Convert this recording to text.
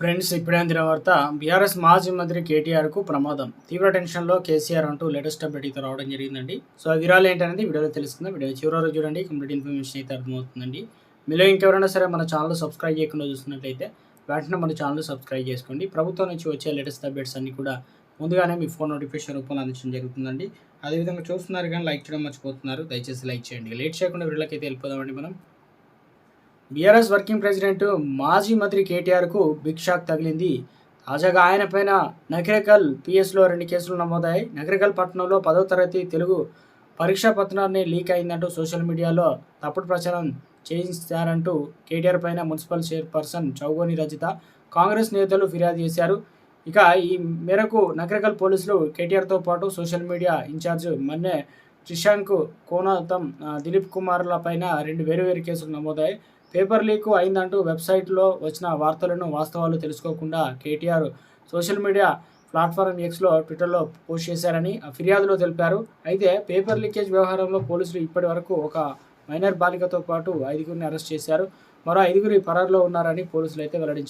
Friends ఇప్పుడే అందిన వార్త. బీఆర్ఎస్ మాజీ మంత్రి కేటీఆర్కు ప్రమాదం. తీవ్ర టెన్షన్లో కేసీఆర్ అంటూ లేటెస్ట్ అప్డేట్ అయితే రావడం జరిగిందండి. సో ఆ వివరాలు ఏంటనేది వీడియోలో తెలుస్తుంది వీడియో చివరి వరకు చూడండి. కంప్లీట్ ఇన్ఫర్మేషన్ అయితే అర్థమవుతుందండి. మీలో ఇంకెవరైనా సరే మన ఛానల్ సబ్స్క్రైబ్ చేయకుండా చూస్తున్నట్లయితే వెంటనే మన ఛానల్ సబ్స్క్రైబ్ చేసుకోండి. ప్రభుత్వం నుంచి వచ్చే లేటెస్ట్ అప్డేట్స్ అన్ని కూడా ముందుగానే మీ ఫోన్ నోటిఫికేషన్ రూపంలో అందించడం జరుగుతుందండి. అదేవిధంగా చూస్తున్నారు కానీ లైక్ చేయడం మర్చిపోతున్నారు. దయచేసి లైక్ చేయండి. లేట్ చేయకుండా వీడియోకి అయితే వెళ్ళిపోదామండి మనం. బీఆర్ఎస్ వర్కింగ్ ప్రెసిడెంట్ మాజీ మంత్రి కేటీఆర్కు బిగ్ షాక్ తగిలింది. తాజాగా ఆయన పైన నకరేకల్ పిఎస్లో రెండు కేసులు నమోదాయి నకరేకల్ పట్టణంలో పదో తరగతి తెలుగు పరీక్షా పత్రాన్ని లీక్ అయిందంటూ సోషల్ మీడియాలో తప్పుడు ప్రచారం చేయించారంటూ కేటీఆర్ పైన మున్సిపల్ చైర్పర్సన్ చౌగోని రజిత కాంగ్రెస్ నేతలు ఫిర్యాదు చేశారు. ఇక ఈ మేరకు నకరేకల్ పోలీసులు కేటీఆర్తో పాటు social media incharge Manne Shishank Konatham Dileep కుమార్ల పైన రెండు వేరు వేరు కేసులు నమోదాయి. పేపర్ లీక్ అయిందంటూ వెబ్సైట్లో వచ్చిన వార్తలను వాస్తవాలు తెలుసుకోకుండా కేటీఆర్ సోషల్ మీడియా ప్లాట్ఫారం ఎక్స్లో ట్విట్టర్లో పోస్ట్ చేశారని ఆ ఫిర్యాదులో తెలిపారు. అయితే పేపర్ లీకేజ్ వ్యవహారంలో పోలీసులు ఇప్పటి వరకు ఒక మైనర్ బాలికతో పాటు ఐదుగురిని అరెస్ట్ చేశారు. మరో ఐదుగురి పరారులో ఉన్నారని పోలీసులు అయితే వెల్లడించారు.